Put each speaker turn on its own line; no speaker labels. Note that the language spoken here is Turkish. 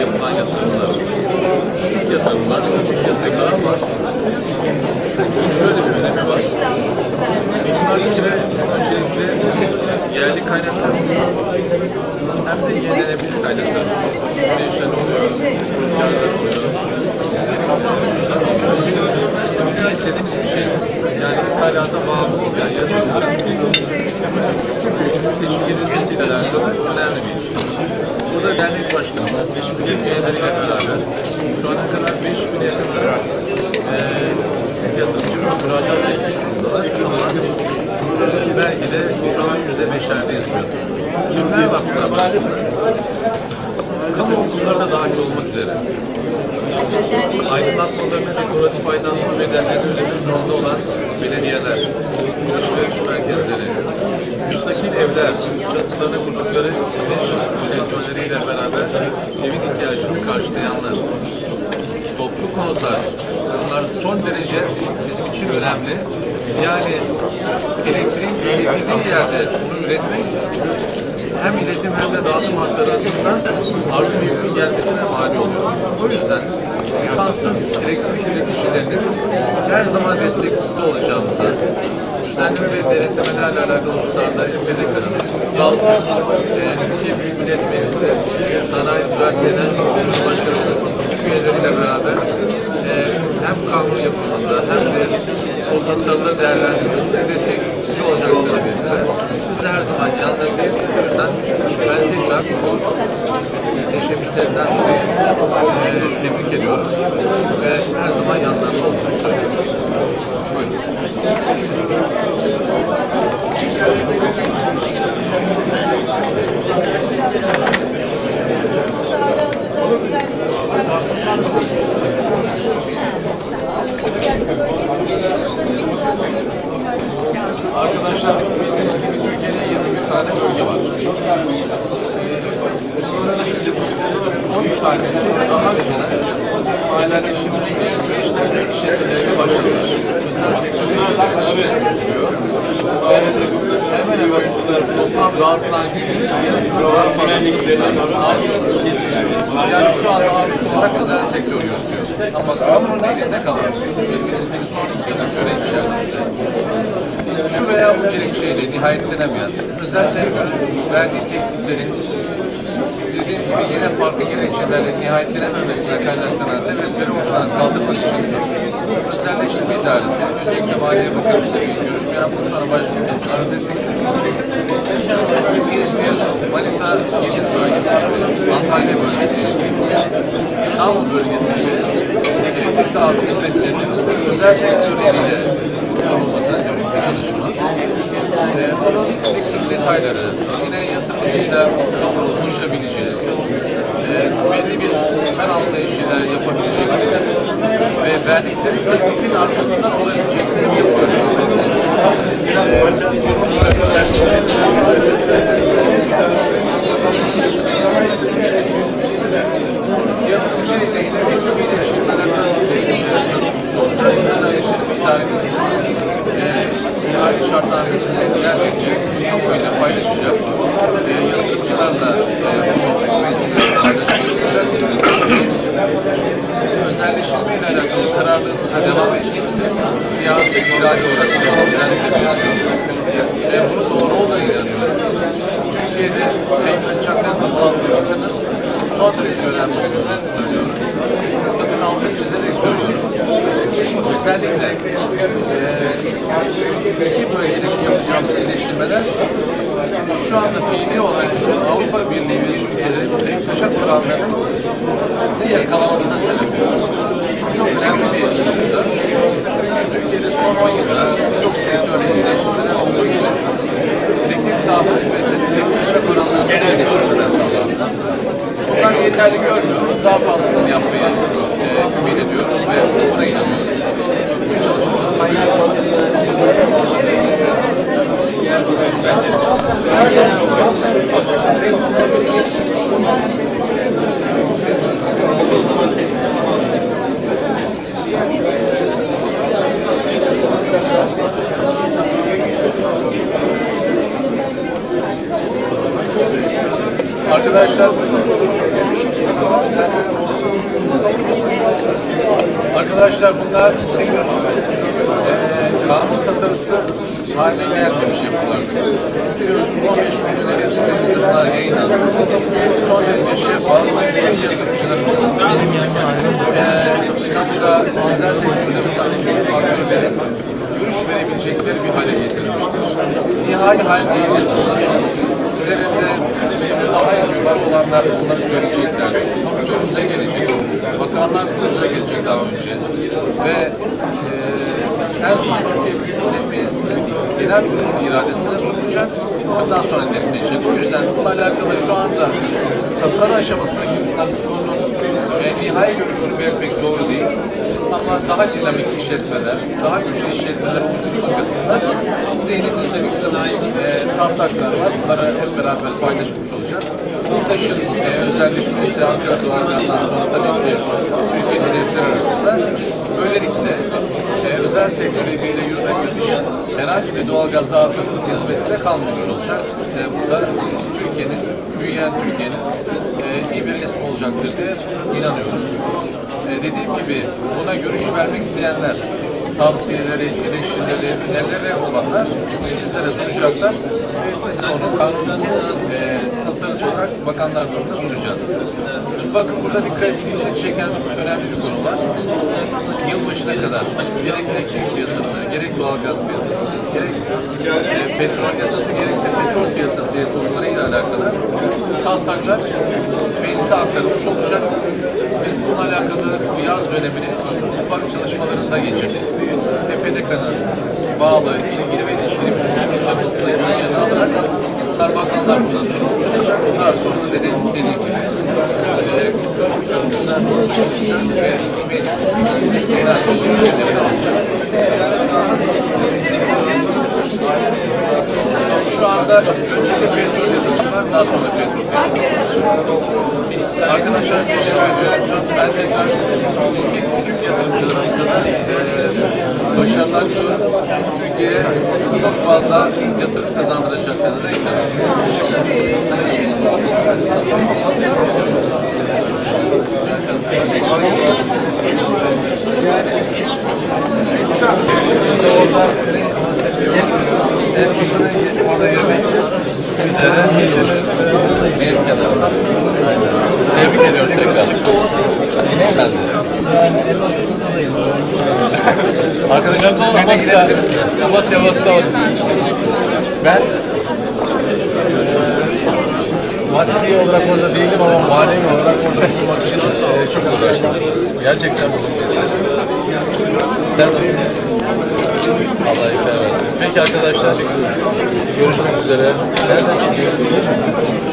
yapılan yatırımlar, küçük yatırımlar, küçük yatırımlar var. Şöyle bir önemi var. Bunlar bir kere öncelikle yerli kaynaklar hem de yenilenebilir kaynaklar. Güneşler oluyor, rüzgarlar oluyor. Bizim istediğimiz bir şey yani ithalata bağımlı olmayan yatırımların teşvik edilmesiyle alakalı önemli bir iş. Burada başkanımız, teşvik üyeleriyle beraber şu ana kadar 5 bin yakında e, küçük yatırımcı müracaat etmiş durumdalar. E, belki de şu an yüzde beşlerde yazıyor. Kimler var bunlar başında? Kamu okulları da dahil olmak üzere. Aydınlatmalarına dekoratif aydınlatma bedelleri ödemek zorunda olan belediyeler, alışveriş merkezleri, müstakil evler, çatılarına kurdukları güneş jeneratörleriyle beraber toplu konutlar, bunlar son derece bizim için önemli. Yani elektrik üretildiği yerde bunu üretmek hem iletim hem de dağıtım hatları arasında arz ve yükün gelmesine mani oluyor. O yüzden lisanssız elektrik üreticilerinin her zaman destekçisi olacağımıza, düzenleme ve denetlemelerle alakalı hususlarda MPDK'nın, Sağlık ve Türkiye Büyük Millet Meclisi, Sanayi Güçleri Başkanımız üyeleriyle beraber yapımında hem de o tasarıda değerlendirmesinde destekçi olacakları bizler. Biz de her zaman yanlarındayız. O yüzden ben tekrar bu teşebbüslerinden dolayı e, tebrik ediyoruz ve her zaman yanlarında olduğunu söylüyoruz. Buyurun. Arkadaşlar bildiğiniz gibi Türkiye'de 21 tane bölge var. Bunların 13 tanesi daha önceden süreçlerde işletmelerine başladılar. Özel sektörde yapılıyor. Ve hemen hemen toplam dağıtılan gücün yarısından daha fazlasını Yani şu anda ağırlıklı olarak özel sektör yönetiyor. Ama elinde kalan, bildiğiniz gibi son iki süreç içerisinde şu veya bu gerekçeyle nihayetlenemeyen özel sektörün verdiği tekliflerin dediğim gibi yine farklı gerekçelerle nihayetlenememesine kaynaklanan sebepleri ortadan kaldırmak için özelleştirme idaresi öncelikle Maliye Bakanımızla bir görüşme yaptık sonra başkanımızı arz ettik. İzmir, Manisa, Gediz bölgesi, Antalya bölgesi, İstanbul bölgesi ile elektrik dağıtım hizmetlerinin özel sektörleriyle çalışma. Ee, bunun eksik detayları, yine yatırımcıyla konuşabileceğiz. Ee, belli bir ben anlayışıyla yapabilecekleri ve verdikleri teklifin arkasından olabilecekleri yapıyoruz. Yatırımcı ile yine eksik iletişimlerden özelleştirme idaremizin İhale şartnamesini derleyecek, kamuoyuyla paylaşacak, e, yatırımcılarla e, bu vesileyle paylaşacak. Biz özelleştirme ile alakalı kararlılığımıza devam edeceğiz. Siyasi irade olarak özellikle Ve bunu doğru olduğuna inanıyorum. Türkiye'de Sayın Çakır'ın azaltılmasının son derece önemli olduğunu söylüyorum. Bakın altını çizerek söylüyorum. Özellikle e, iki bölgedeki yapacağımız iyileştirmeler şu anda fiili olan şu Avrupa Birliği ve Türkiye'de kaçak kurallarının yakalamamıza sebep. Çok önemli bir nokta. Türkiye'de son 10 yılda çok sektörde iyileştirmeler olduğu için elektrik dağıtım hizmetleri tek kaçak oranlarında iyileştirmeler sağlandı. Bunlar yeterli görmüyoruz. Daha fazlasını yapmayı e, ümit ediyoruz ve buna inanıyoruz. Arkadaşlar. Arkadaşlar bunlar ne e, kanun tasarısı haline gelmemiş yapılar. Biliyoruz bu 15 günde web sitemizde bunlar yayınlandı. Son derece şeffaf, yatırımcılarımızın e, İstanbul'da özel sektörde bulunan aktörlerin görüş verebilecekleri bir hale getirilmiştir. Nihai hal değil. Üzerinde daha görüşü olanlar bunları söyleyecekler. Sözümüze gelecek. Bakanlar kuruluna gelecek daha önce. Ve e, en son Türkiye Büyük Millet Meclisi'nin genel iradesine sunulacak. Ondan sonra netleşecek. O yüzden bununla alakalı şu anda tasarı aşamasındaki e, nihai görüşünü vermek doğru değil. Ama daha dinamik işletmeler, daha güçlü işletmeler politikasında zihnimizde bir kısım e, taslaklar var. Bunları hep beraber paylaşmış olacağız. Yurttaşın e, özelleşmesi Ankara Doğalgaz'dan sonra tabii ki Türkiye devletler arasında böylelikle e, özel sektör eliyle yürümek iş herhangi bir doğalgaz dağıtım hizmetinde kalmamış olacak. E, burada Türkiye'nin, büyüyen Türkiye'nin e, iyi bir resmi olacaktır diye inanıyoruz. E, dediğim gibi buna görüş vermek isteyenler, tavsiyeleri, eleştirileri, önerileri olanlar bizlere sunacaklar. Ve biz onu kanunun e, tasarısı olarak bakanlar kuruluna sunacağız. Şimdi bakın burada dikkat ilginizi çeken önemli bir konu var. Yılbaşına kadar gerek elektrik piyasası, gerek doğalgaz piyasası, gerek e, petrol yasası, gerekse petrol piyasası yasalarıyla alakalı taslaklar meclise aktarılmış olacak. Biz bununla alakalı bu yaz dönemini ufak çalışmalarında geçirdik. EPDK'nın bağlı, ilgili ve ilişkili müdürlüklerimizle bunlar bakanlar kullanılmış olacak. Daha sonra da dediğim, dediğim gibi. Şu anda önce petrol yasası var, daha sonra piyasası. Arkadaşlar teşekkür ediyorum. Ben tekrar Türkiye küçük yatırımcılarımıza da e, başarılar diliyorum. Türkiye'ye çok fazla yatırım kazandıracaklarına inanıyorum. Teşekkür ederim. Orada yemek benim kenarımda. Tebrik ediyoruz tekrar. De. Arkadaşım birine gidebiliriz mi?
Amasya Amasya
Ben
Maddi olarak orada değilim ama manevi olarak orada bulunmak için e, çok uğraştım. Gerçekten bulunmayı
sen nasılsın?
Allah iyilik versin. Peki arkadaşlar görüşmek üzere. Nereden çıkıyorsunuz?